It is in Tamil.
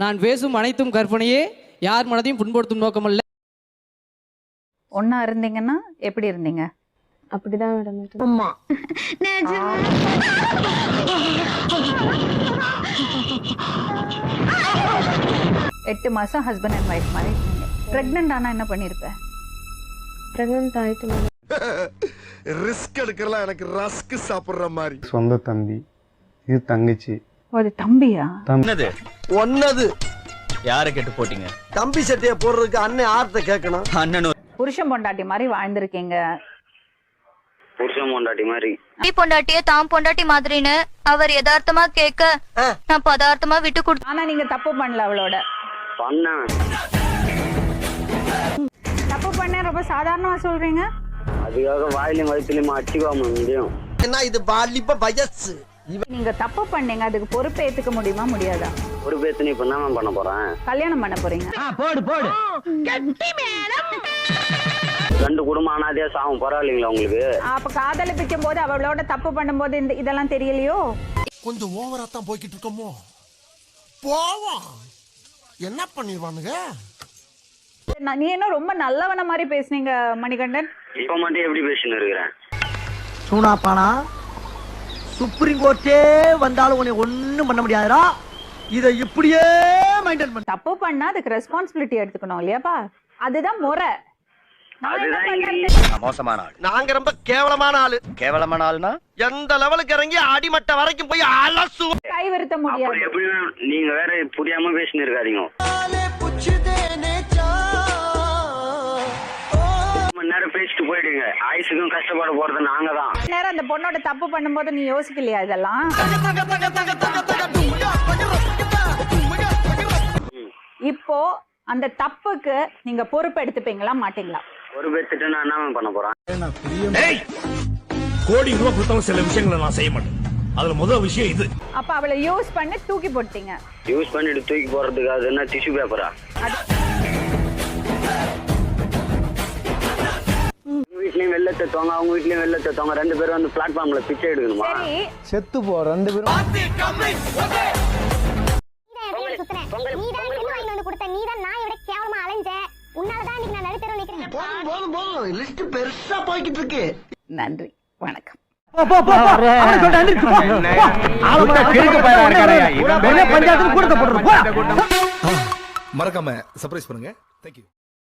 நான் பேசும் அனைத்தும் கற்பனையே யார் மனதையும் புண்படுத்தும் நோக்கமல்ல. ஒண்ணா இருந்தீங்கன்னா எப்படி இருந்தீங்க? அப்படிதான் நடந்துட்டு எட்டு மாசம் ஹஸ்பண்ட் அண்ட் ஒய்ஃப் மாதிரி இருக்கீங்க. ப்ரெக்னென்ட் ஆனா என்ன பண்ணிருப்ப? பிரெக்னன்ட் ஆயிட்டு மேடம் ரிஸ்க் எடுக்கலாம் எனக்கு ரஸ்க் சாப்பிடுற மாதிரி. சொந்த தம்பி இது தங்கச்சி. அது தம்பியா? என்னது? ஒன்னது. யாரை கேட்டு போட்டீங்க? தம்பி சட்டைய போடுறதுக்கு அண்ணன் ஆர்த்த கேட்கணும். அண்ணன். புருஷன் பொண்டாட்டி மாதிரி வாழ்ந்திருக்கீங்க. புருஷன் பொண்டாட்டி மாதிரி. நீ பொண்டாட்டிய தாம் பொண்டாட்டி மாதிரின்னு அவர் யதார்த்தமா கேட்க நான் பதார்த்தமா விட்டு கொடுத்து ஆனா நீங்க தப்பு பண்ணல அவளோட. பண்ணேன். தப்பு பண்ண ரொம்ப சாதாரணமா சொல்றீங்க. அதுக்காக வாயிலையும் வயிற்றுலையும் அடிச்சுக்காம முடியும் என்ன இது வாலிப வயசு? நீங்க தப்பு பண்ணீங்க அதுக்கு பொறுப்பு ஏத்துக்க முடியுமா முடியாதா? ஒரு பேத்து இப்ப என்ன பண்ண போறேன் கல்யாணம் பண்ண போறீங்க. ரெண்டு குடும்பம் அனாதையா சாவும் பரவாயில்லைங்களா உங்களுக்கு? அப்ப காதலிப்பிக்கும் போது அவளோட தப்பு பண்ணும்போது இந்த இதெல்லாம் தெரியலையோ? கொஞ்சம் ஓவரா தான் போய்கிட்டு இருக்கோமோ? போவோம். என்ன பண்ணிடுவானுங்க? நான் நீ என்ன ரொம்ப நல்லவன மாதிரி பேசுனீங்க மணிகண்டன்? இப்ப மட்டும் எப்படி பேசின்னு இருக்கிறேன்? சூனாப்பானா சுப்ரீம் கோர்ட்டே வந்தாலும் உன்னை ஒண்ணும் பண்ண முடியாதுடா. இதை இப்படியே மெயின்டைன் பண்ண. தப்பு பண்ணா அதுக்கு ரெஸ்பான்சிபிலிட்டி எடுத்துக்கணும் இல்லையாப்பா? அதுதான் முறை? மோசமான ஆள். நாங்க ரொம்ப கேவலமான ஆளு. கேவலமான ஆள்னா? எந்த லெவலுக்கு இறங்கி அடிமட்ட வரைக்கும் போய் அலசு. கைவருத்த அப்புறம் முடியாது? நீங்க வேற புரியாம பேசின்னு பேசிட்டு போயிடுங்க. ஆயுசுக்கும் கஷ்டப்பட போறது நாங்க தான் நேரம் அந்த பொண்ணோட தப்பு பண்ணும்போது நீ யோசிக்கலையா இதெல்லாம்? இப்போ அந்த தப்புக்கு நீங்க பொறுப்பு எடுத்துப்பீங்களா மாட்டீங்களா? ஒரு பேத்துட்டு நான் என்ன பண்ண போறேன்? கோடி ரூபாய் கொடுத்தாலும் சில விஷயங்களை நான் செய்ய மாட்டேன். அதுல முதல் விஷயம் இது. அப்ப அவளை யூஸ் பண்ணி தூக்கி போட்டீங்க யூஸ் பண்ணிட்டு தூக்கி போறதுக்கு அது என்ன டிஷ்யூ பேப்பரா வெளில தத்துவாங்க அவங்க வீட்லயும் வெளில தத்துவாங்க ரெண்டு பேரும் வந்து பிளாட்ஃபார்ம்ல பிச்சை எடுக்கணுமா? சரி. செத்து போ ரெண்டு பேரும். போதும் போதும் போதும். லிஸ்ட் பெருசா போய்கிட்டு இருக்கு. நன்றி வணக்கம். மறக்காம சர்ப்ரைஸ் பண்ணுங்க. தேங்க்யூ